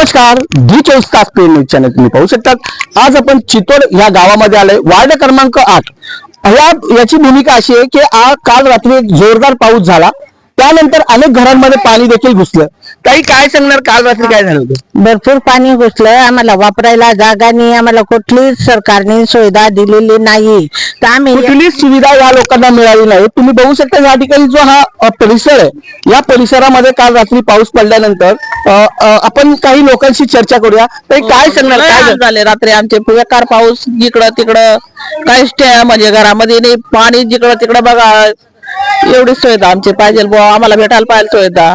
नमस्कार डी चोवीस तास पे न्यूज चॅनल तुम्ही पाहू शकतात. आज आपण चितोड या गावामध्ये आलोय. वार्ड क्रमांक आठ. या याची भूमिका अशी आहे की काल रात्री एक जोरदार पाऊस झाला. त्यानंतर अनेक घरांमध्ये पाणी देखील घुसलं. काही काय सांगणार? काल रात्री काय झालं होतं? भरपूर पाणी घुसलं. आम्हाला वापरायला जागा नाही. आम्हाला कुठलीच सरकारने सुविधा दिलेली नाही. तर आम्ही कुठलीच सुविधा या लोकांना मिळाली नाही. तुम्ही बघू शकता या ठिकाणी जो हा अ, परिसर आहे या परिसरामध्ये काल रात्री पाऊस पडल्यानंतर अ, अ, आपण काही लोकांशी चर्चा करूया. तरी काय सांगणार? लय काय हाल झालं? झाले रात्री आमचे. बेकार पाऊस. इकडं तिकडं काहीच ठे- म्हणजे घरामध्ये नाही. पाणी जिकडं तिकडं बघा एवढी सुविधा आमची पाहिजे. बुवा आम्हाला भेटायला पाहिजे सुविधा.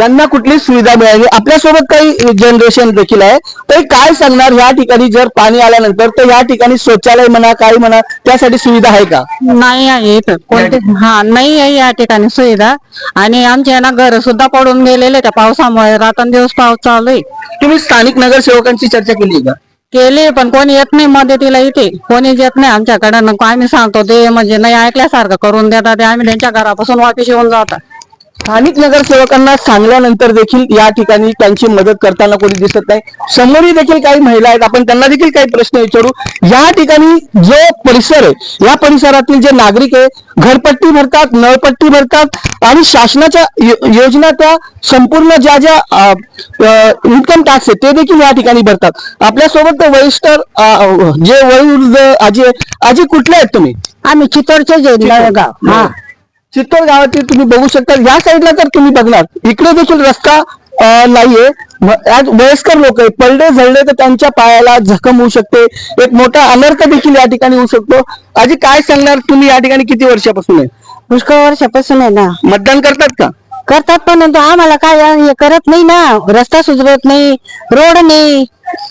यांना कुठली सुविधा मिळाली? आपल्यासोबत काही जनरेशन देखील आहे. तरी काय सांगणार? या ठिकाणी जर पाणी आल्यानंतर तर या ठिकाणी शौचालय म्हणा काही म्हणा त्यासाठी सुविधा आहे का? नाही आहे इथं. कोणते? हा नाही आहे या ठिकाणी सुविधा. आणि आमच्या ना घर सुद्धा पडून गेलेले त्या पावसामुळे रात्रंदिवस पाऊस चालू आहे. तुम्ही स्थानिक नगरसेवकांची चर्चा केली का? केले पण कोणी येत नाही मदतीला इथे. कोणीच येत नाही आमच्याकडे आम्ही सांगतो ते म्हणजे नाही ऐकल्यासारखं करून देतात. ते आम्ही त्यांच्या घरापासून वापिस येऊन जातात. स्थानिक नगरसेवकांना सांगल्यानंतर देखील या ठिकाणी त्यांची मदत करताना कोणी दिसत नाही. समोरही देखील काही महिला आहेत. आपण त्यांना देखील काही प्रश्न विचारू. या ठिकाणी जो परिसर आहे या परिसरातील जे नागरिक आहे घरपट्टी भरतात नळपट्टी भरतात आणि शासनाच्या योजना त्या संपूर्ण ज्या ज्या इन्कम टॅक्स आहे ते देखील या ठिकाणी भरतात. आपल्यासोबत वरिष्ठ जे वयोवृद्ध आजी आजी कुठले आहेत तुम्ही? आम्ही चितोडचे नळगाव. हा. चित्तोड गावातील तुम्ही बघू शकता. या साईडला तर तुम्ही बघणार. इकडे देखील रस्ता नाहीये. आज वयस्कर लोक आहेत. पडले झडले तर त्यांच्या पायाला जखम होऊ शकते. एक मोठा अनर्थ देखील या ठिकाणी होऊ शकतो. आजी काय सांगणार तुम्ही या ठिकाणी किती वर्षापासून आहे? पुष्कळ वर्षापासून आहे ना. मतदान करतात का? करतात पण तो आम्हाला काय हे करत नाही ना. रस्ता सुधरत नाही. रोड नाही.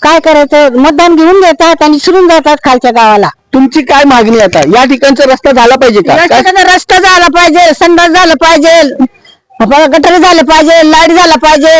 काय करायचं? मतदान घेऊन देतात आणि सुरून जातात खालच्या गावाला. तुमची काय मागणी आता? या ठिकाणचा रस्ता झाला पाहिजे का? काय- रस्त्याचा रस्ता झाला पाहिजे संडास झालं पाहिजे गटर झालं पाहिजे लाइट झालं पाहिजे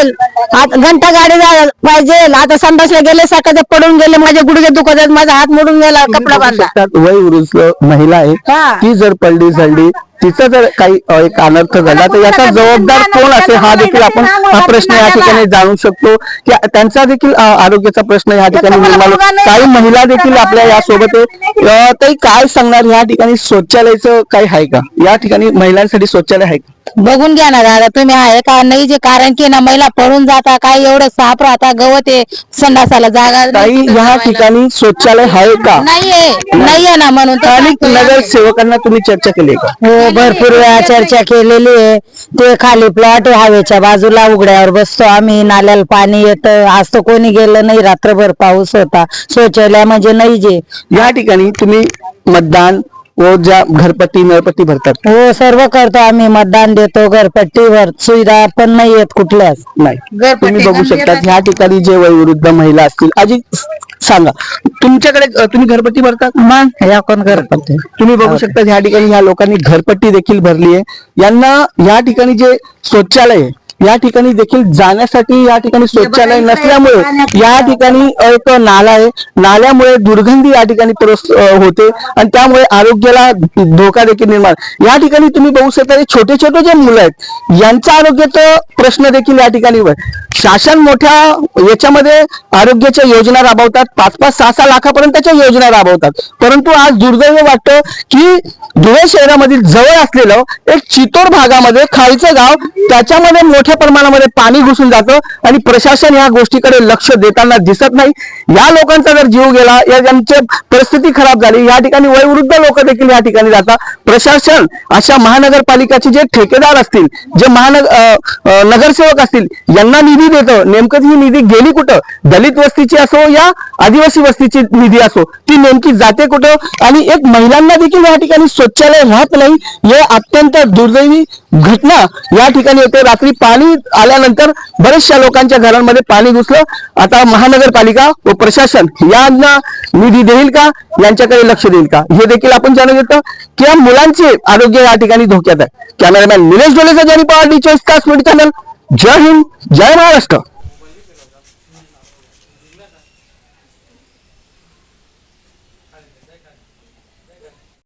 आता घंटा गाडी झालं पाहिजे आता संडासला गेले सकाळचे पडून गेले माझे गुडघे दुखत आहेत माझा हात मोडून गेला कपडा बांधला. शकतात वय वृद्ध महिला आहे हा. ती जर पडली झडली तिचा जर काही एक अनर्थ झाला तर याचा जबाबदार कोण असेल? हा देखील आपण हा प्रश्न या ठिकाणी जाणू शकतो. की त्यांचा देखील आरोग्याचा प्रश्न या ठिकाणी निर्माण. काही महिला देखील आपल्या या सोबत आहे. अ, ताई काय सांगणार? या ठिकाणी शौचालयाचं काही आहे का? या ठिकाणी महिलांसाठी शौचालय आहे का? बघून घ्या ना दादा तुम्ही आहे का नाही जे कारण की ना महिला पडून जाता काय एवढं साप राहता गवत आहे संडासाला जागा ताई नाही. या ठिकाणी शौचालय आहे का? नाहीये नाहीये ना म्हणून स्थानिक. नगरसेवकांना तुम्ही चर्चा केली का? हो भरपूर वेळा चर्चा केलेली आहे. ते खाली प्लॉट हवेच्या बाजूला उघड्यावर बसतो आम्ही. नाल्याला पाणी येतं. आज तर कोणी गेलं नाही. रात्रभर पाऊस होता. शौचालय म्हणजे नाही जे या ठिकाणी तुम्ही मतदान व ज्या घरपट्टी नळपट्टी भरतात. हो सर्व करतो आम्ही. मतदान देतो. घरपट्टीवर सुविधा पण नाही येत कुठल्याच. नाही. तुम्ही बघू शकता ह्या ठिकाणी जे वयोवृद्ध महिला असतील आजी सांगा. तुमच्याकडे अ, तुम्ही घरपट्टी भरतात मग या कोण घरपट्टी? तुम्ही बघू शकता ह्या ठिकाणी ह्या लोकांनी घरपट्टी देखील भरली आहे. यांना या ठिकाणी जे शौचालय आहे, या ठिकाणी देखील जाण्यासाठी या ठिकाणी शौचालय नसल्यामुळे या ठिकाणी एक नाला आहे. नाल्यामुळे दुर्गंधी या ठिकाणी होते आणि त्यामुळे आरोग्याला धोका देखील निर्माण. या ठिकाणी तुम्ही बघू शकता छोटे छोटे जे मुलं आहेत यांचा आरोग्याचा प्रश्न देखील या ठिकाणी. शासन मोठ्या याच्यामध्ये आरोग्याच्या योजना राबवतात. पाच पाच सहा सहा लाखापर्यंतच्या योजना राबवतात. परंतु आज दुर्दैव वाटतं की धुळे शहरामधील जवळ असलेलं एक चितोड भागामध्ये खालचं गाव त्याच्यामध्ये मोठ्या प्रमाणामध्ये पाणी घुसून जातं आणि प्रशासन या गोष्टीकडे लक्ष देताना दिसत नाही. या लोकांचा जर जीव गेला या ज्यांची परिस्थिती खराब झाली या ठिकाणी वयोवृद्ध लोक देखील या ठिकाणी जातात. प्रशासन अशा महानगरपालिकाचे जे ठेकेदार असतील जे महानगर नगरसेवक असतील यांना निधी देतं. नेमकं ही निधी गेली कुठं? दलित वस्तीची असो या आदिवासी वस्तीची निधी असो ती नेमकी जाते कुठं? आणि एक महिलांना देखील या ठिकाणी शौचालय राहत नाही हे अत्यंत दुर्दैवी घटना या ठिकाणी येते. रात्री पाणी आल्यानंतर बरेचशा लोकांच्या घरांमध्ये पाणी घुसलं. आता महानगरपालिका व प्रशासन यांना निधी देईल का? यांच्याकडे लक्ष देईल का? हे देखील आपण जाणून घेतो. किंवा मुलांचे आरोग्य या ठिकाणी धोक्यात आहे. कॅमेरामॅन निलेश डोलेचा जनी पवार डी चोवीस तास मीडिया चॅनल जय हिंद जय महाराष्ट्र.